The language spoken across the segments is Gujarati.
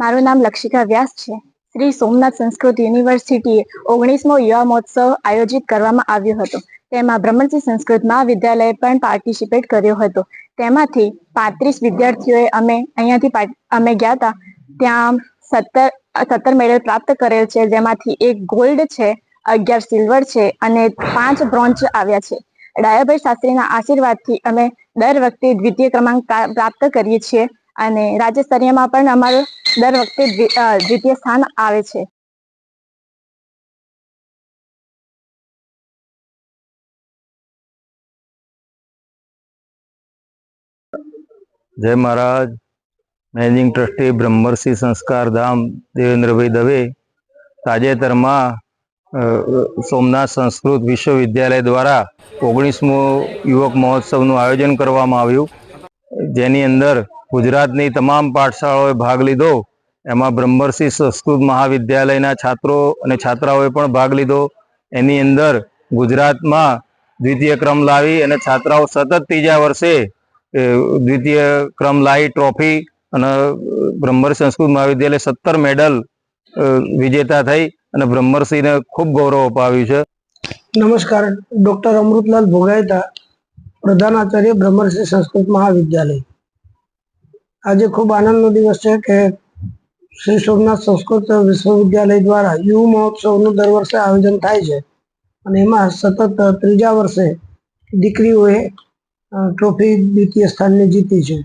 મારું નામ લક્ષિકા વ્યાસ છે. શ્રી સોમનાથ સંસ્કૃત યુનિવર્સિટીએ ઓગણીસમો યુવા મહોત્સવ આયોજિત કરવામાં આવ્યો હતો. તેમાં બ્રહ્મશ્રી સંસ્કૃત મહાવિદ્યાલયે પણ પાર્ટિસિપેટ કર્યો હતો. તેમાંથી પાંત્રીસ વિદ્યાર્થીઓએ અમે અહીંયાથી અમે ગયા હતા ત્યાં સત્તર સત્તર મેડલ પ્રાપ્ત કરેલ છે. જેમાંથી એક ગોલ્ડ છે, અગિયાર સિલ્વર છે અને પાંચ બ્રોન્ઝ આવ્યા છે. ડાયાભાઈ શાસ્ત્રીના આશીર્વાદથી અમે દર વખતે દ્વિતીય ક્રમાંક પ્રાપ્ત કરીએ છીએ. અને રાજ્ય સ્તરીયમાં પણ અમારું દર વખતે દ્વિતીય સ્થાન આવે છે. જય મહારાજ. મેનેજિંગ ટ્રસ્ટી બ્રહ્મર્ષિ સંસ્કાર ધામ દેવેન્દ્રભાઈ દવે તાજેતરમાં સોમનાથ સંસ્કૃત વિશ્વવિદ્યાલય દ્વારા ઓગણીસમો યુવક મહોત્સવનું આયોજન કરવામાં આવ્યું. જેની અંદર ગુજરાતની તમામ પાઠશાળાઓએ ભાગ લીધો. એમાં બ્રહ્મર્ષિ સંસ્કૃત મહાવિદ્યાલયના છાત્રો અને છાત્રાઓએ પણ ભાગ લીધો. એની અંદર ગુજરાતમાં દ્વિતીય ક્રમ લાવી અને છાત્રાઓ સતત ત્રીજા વર્ષે દ્વિતીય ક્રમ લાવી ટ્રોફી અને બ્રહ્મર્ષિ સંસ્કૃત મહાવિદ્યાલય સત્તર મેડલ વિજેતા થઈ અને બ્રહ્મર્ષિને ખૂબ ગૌરવ અપાવ્યું છે. નમસ્કાર, ડોક્ટર અમૃતલાલ ભોગાયતા પ્રધાનાચાર્ય બ્રહ્મર્ષિ સંસ્કૃત મહાવિદ્યાલય. આજે ખૂબ આનંદનો દિવસ છે કે શ્રી સોમનાથ સંસ્કૃત વિશ્વવિદ્યાલય દ્વારા યુ મહોત્સવનું દર વર્ષે આયોજન થાય છે. અને એમાં સતત ત્રીજા વર્ષે દીકરીઓએ ટ્રોફી દ્વિતીય સ્થાનની જીતી છે.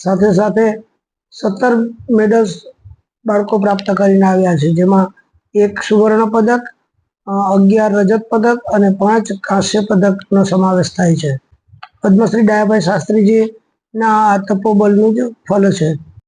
સાથે સાથે સત્તર મેડલ્સ બાળકો પ્રાપ્ત કરીને આવ્યા છે, જેમાં એક સુવર્ણ પદક અગિયાર રજત પદક અને પાંચ કાંસ્ય પદકનો સમાવેશ થાય છે. પદ્મશ્રી ડાયાભાઈ શાસ્ત્રીજીના આ તપોબલનું જ ફલ છે.